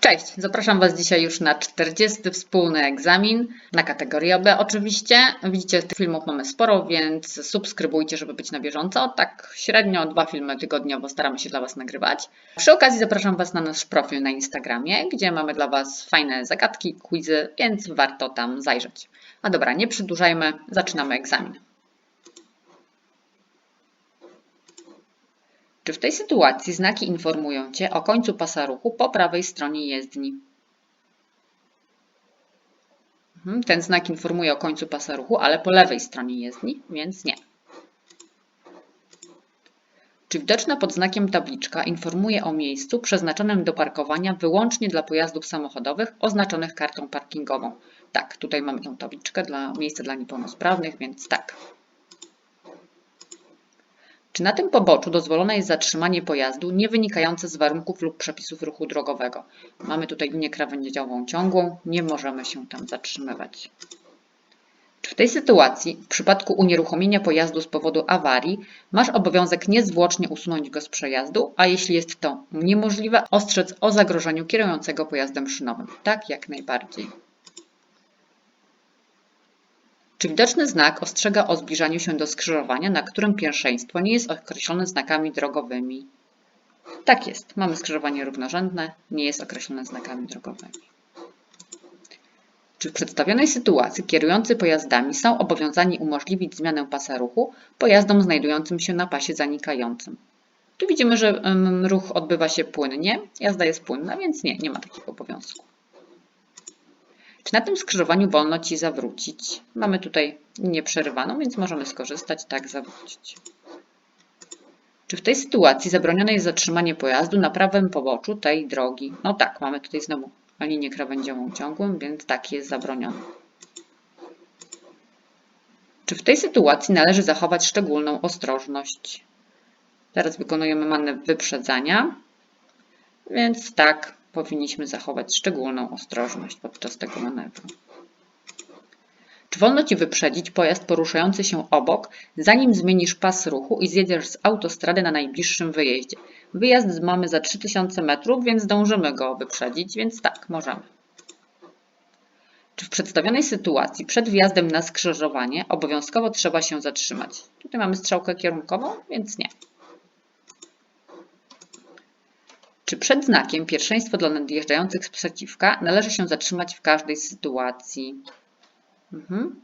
Cześć, zapraszam Was dzisiaj już na 40 wspólny egzamin na kategorię B oczywiście. Widzicie, tych filmów mamy sporo, więc subskrybujcie, żeby być na bieżąco. Tak średnio dwa filmy tygodniowo staramy się dla Was nagrywać. Przy okazji zapraszam Was na nasz profil na Instagramie, gdzie mamy dla Was fajne zagadki, quizy, więc warto tam zajrzeć. A dobra, nie przedłużajmy, zaczynamy egzamin. Czy w tej sytuacji znaki informują Cię o końcu pasa ruchu po prawej stronie jezdni? Mhm, Ten znak informuje o końcu pasa ruchu, ale po lewej stronie jezdni, więc nie. Czy widoczna pod znakiem tabliczka informuje o miejscu przeznaczonym do parkowania wyłącznie dla pojazdów samochodowych oznaczonych kartą parkingową? Tak, tutaj mamy tą tabliczkę dla miejsca dla niepełnosprawnych, więc tak. Czy na tym poboczu dozwolone jest zatrzymanie pojazdu nie wynikające z warunków lub przepisów ruchu drogowego? Mamy tutaj linię krawędziową ciągłą, nie możemy się tam zatrzymywać. Czy w tej sytuacji, w przypadku unieruchomienia pojazdu z powodu awarii, masz obowiązek niezwłocznie usunąć go z przejazdu, a jeśli jest to niemożliwe, ostrzec o zagrożeniu kierującego pojazdem szynowym? Tak, jak najbardziej. Czy widoczny znak ostrzega o zbliżaniu się do skrzyżowania, na którym pierwszeństwo nie jest określone znakami drogowymi? Tak jest. Mamy skrzyżowanie równorzędne, nie jest określone znakami drogowymi. Czy w przedstawionej sytuacji kierujący pojazdami są obowiązani umożliwić zmianę pasa ruchu pojazdom znajdującym się na pasie zanikającym? Tu widzimy, że ruch odbywa się płynnie, jazda jest płynna, więc nie, nie ma takiego obowiązku. Na tym skrzyżowaniu wolno Ci zawrócić? Mamy tutaj linię przerywaną, więc możemy skorzystać, tak zawrócić. Czy w tej sytuacji zabronione jest zatrzymanie pojazdu na prawym poboczu tej drogi? No tak, mamy tutaj znowu linię krawędziową ciągłą, więc tak jest zabronione. Czy w tej sytuacji należy zachować szczególną ostrożność? Teraz wykonujemy manewr wyprzedzania, więc tak, powinniśmy zachować szczególną ostrożność podczas tego manewru. Czy wolno Ci wyprzedzić pojazd poruszający się obok, zanim zmienisz pas ruchu i zjedziesz z autostrady na najbliższym wyjeździe? Wyjazd mamy za 3000 metrów, więc zdążymy go wyprzedzić, więc tak, możemy. Czy w przedstawionej sytuacji przed wjazdem na skrzyżowanie obowiązkowo trzeba się zatrzymać? Tutaj mamy strzałkę kierunkową, więc nie. Czy przed znakiem pierwszeństwo dla nadjeżdżających sprzeciwka należy się zatrzymać w każdej sytuacji? Mhm.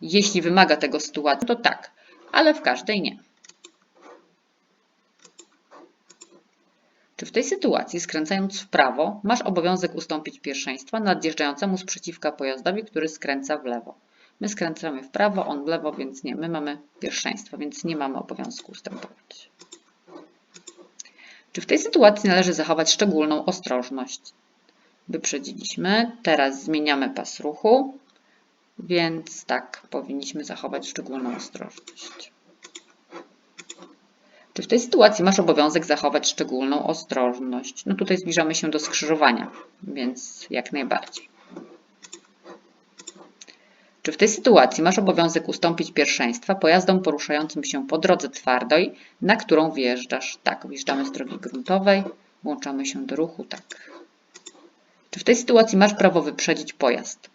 Jeśli wymaga tego sytuacja, to tak, ale w każdej nie. Czy w tej sytuacji, skręcając w prawo, masz obowiązek ustąpić pierwszeństwa nadjeżdżającemu sprzeciwka pojazdowi, który skręca w lewo? My skręcamy w prawo, on w lewo, więc nie. My mamy pierwszeństwo, więc nie mamy obowiązku ustępować. Czy w tej sytuacji należy zachować szczególną ostrożność? Wyprzedziliśmy, teraz zmieniamy pas ruchu, więc tak, powinniśmy zachować szczególną ostrożność. Czy w tej sytuacji masz obowiązek zachować szczególną ostrożność? No tutaj zbliżamy się do skrzyżowania, więc jak najbardziej. Czy w tej sytuacji masz obowiązek ustąpić pierwszeństwa pojazdom poruszającym się po drodze twardej, na którą wjeżdżasz? Tak, wjeżdżamy z drogi gruntowej, włączamy się do ruchu, tak. Czy w tej sytuacji masz prawo wyprzedzić pojazd?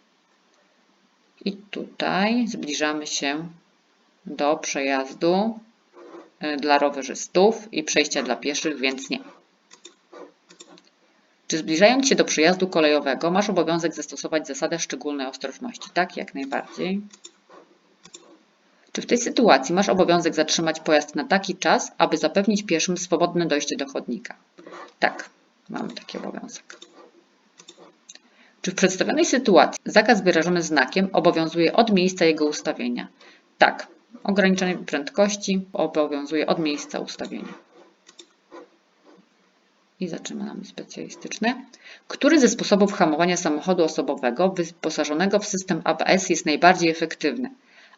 I tutaj zbliżamy się do przejazdu y, dla rowerzystów i przejścia dla pieszych, więc nie. Czy zbliżając się do przejazdu kolejowego, masz obowiązek zastosować zasadę szczególnej ostrożności? Tak, jak najbardziej. Czy w tej sytuacji masz obowiązek zatrzymać pojazd na taki czas, aby zapewnić pieszym swobodne dojście do chodnika? Tak, mamy taki obowiązek. Czy w przedstawionej sytuacji zakaz wyrażony znakiem obowiązuje od miejsca jego ustawienia? Tak, ograniczenie prędkości obowiązuje od miejsca ustawienia. I zaczynamy specjalistyczne. Który ze sposobów hamowania samochodu osobowego wyposażonego w system ABS jest najbardziej efektywny?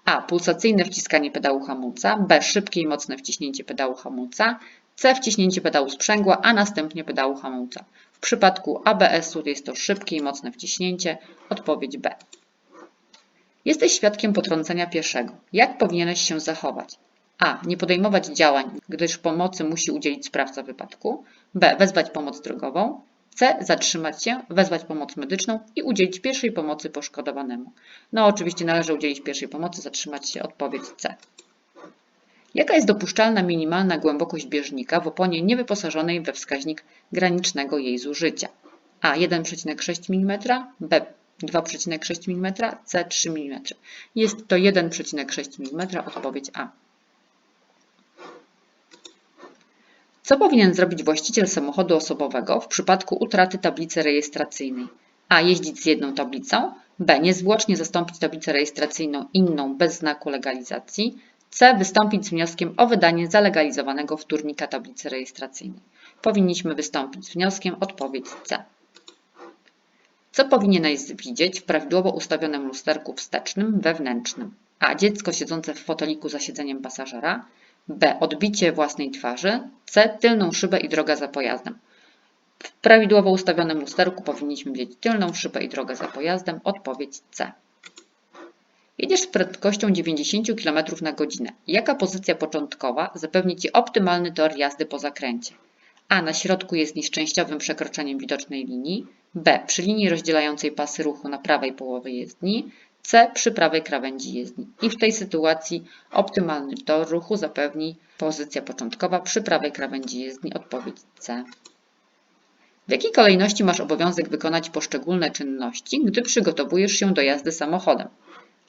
A. Pulsacyjne wciskanie pedału hamulca. B. Szybkie i mocne wciśnięcie pedału hamulca. C. Wciśnięcie pedału sprzęgła, a następnie pedału hamulca. W przypadku ABS-u jest to szybkie i mocne wciśnięcie. Odpowiedź B. Jesteś świadkiem potrącenia pieszego. Jak powinieneś się zachować? A. Nie podejmować działań, gdyż pomocy musi udzielić sprawca wypadku. B. Wezwać pomoc drogową. C. Zatrzymać się, wezwać pomoc medyczną i udzielić pierwszej pomocy poszkodowanemu. No oczywiście należy udzielić pierwszej pomocy, zatrzymać się, odpowiedź C. Jaka jest dopuszczalna minimalna głębokość bieżnika w oponie niewyposażonej we wskaźnik granicznego jej zużycia? A 1,6 mm, B 2,6 mm, C 3 mm. Jest to 1,6 mm, odpowiedź A. Co powinien zrobić właściciel samochodu osobowego w przypadku utraty tablicy rejestracyjnej? A. Jeździć z jedną tablicą. B. Niezwłocznie zastąpić tablicę rejestracyjną inną bez znaku legalizacji. C. Wystąpić z wnioskiem o wydanie zalegalizowanego wtórnika tablicy rejestracyjnej. Powinniśmy wystąpić z wnioskiem odpowiedź C. Co powinieneś widzieć w prawidłowo ustawionym lusterku wstecznym wewnętrznym? A. Dziecko siedzące w foteliku za siedzeniem pasażera. B. Odbicie własnej twarzy. C. Tylną szybę i droga za pojazdem. W prawidłowo ustawionym lusterku powinniśmy widzieć tylną szybę i drogę za pojazdem. Odpowiedź C. Jedziesz z prędkością 90 km na godzinę. Jaka pozycja początkowa zapewni Ci optymalny tor jazdy po zakręcie? A. Na środku jest nieszczęściowym przekroczeniem widocznej linii. B. Przy linii rozdzielającej pasy ruchu na prawej połowie jezdni. C. Przy prawej krawędzi jezdni. I w tej sytuacji optymalny tor ruchu zapewni pozycja początkowa przy prawej krawędzi jezdni. Odpowiedź C. W jakiej kolejności masz obowiązek wykonać poszczególne czynności, gdy przygotowujesz się do jazdy samochodem?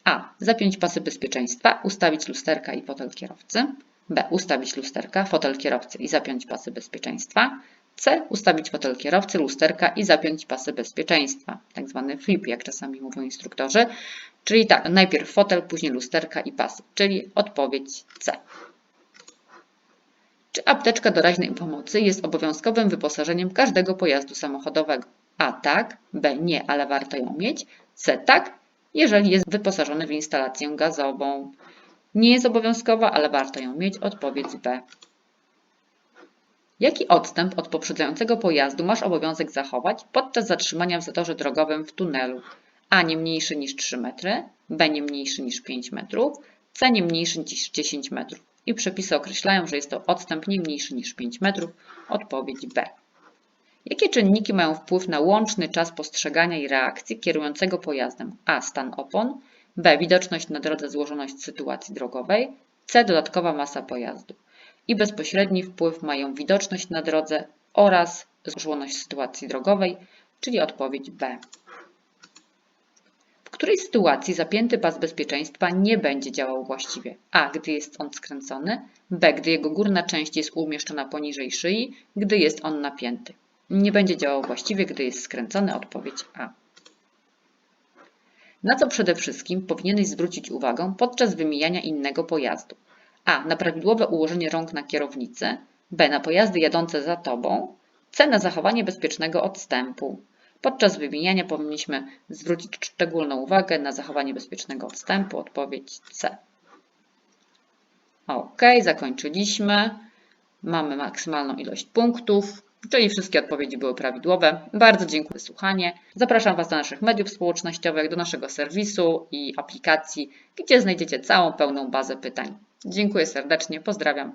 A. Zapiąć pasy bezpieczeństwa, ustawić lusterka i fotel kierowcy. B. Ustawić lusterka, fotel kierowcy i zapiąć pasy bezpieczeństwa. C. Ustawić fotel kierowcy, lusterka i zapiąć pasy bezpieczeństwa. Tak zwany flip, jak czasami mówią instruktorzy. Czyli tak, najpierw fotel, później lusterka i pasy. Czyli odpowiedź C. Czy apteczka doraźnej pomocy jest obowiązkowym wyposażeniem każdego pojazdu samochodowego? A tak, B nie, ale warto ją mieć. C tak, jeżeli jest wyposażony w instalację gazową. Nie jest obowiązkowa, ale warto ją mieć. Odpowiedź B. Jaki odstęp od poprzedzającego pojazdu masz obowiązek zachować podczas zatrzymania w zatorze drogowym w tunelu? A nie mniejszy niż 3 metry, B nie mniejszy niż 5 metrów, C nie mniejszy niż 10 metrów. I przepisy określają, że jest to odstęp nie mniejszy niż 5 metrów. Odpowiedź B. Jakie czynniki mają wpływ na łączny czas postrzegania i reakcji kierującego pojazdem? A. Stan opon. B. Widoczność na drodze, złożoność sytuacji drogowej. C. Dodatkowa masa pojazdu. I bezpośredni wpływ mają widoczność na drodze oraz złożoność sytuacji drogowej, czyli odpowiedź B. W której sytuacji zapięty pas bezpieczeństwa nie będzie działał właściwie? A. Gdy jest on skręcony. B. Gdy jego górna część jest umieszczona poniżej szyi, gdy jest on napięty. Nie będzie działał właściwie, gdy jest skręcony. Odpowiedź A. Na co przede wszystkim powinieneś zwrócić uwagę podczas wymijania innego pojazdu? A. Na prawidłowe ułożenie rąk na kierownicy. B. Na pojazdy jadące za tobą. C. Na zachowanie bezpiecznego odstępu. Podczas wymijania powinniśmy zwrócić szczególną uwagę na zachowanie bezpiecznego odstępu. Odpowiedź C. Ok, zakończyliśmy. Mamy maksymalną ilość punktów, czyli wszystkie odpowiedzi były prawidłowe. Bardzo dziękuję za słuchanie. Zapraszam Was do naszych mediów społecznościowych, do naszego serwisu i aplikacji, gdzie znajdziecie całą pełną bazę pytań. Dziękuję serdecznie, pozdrawiam.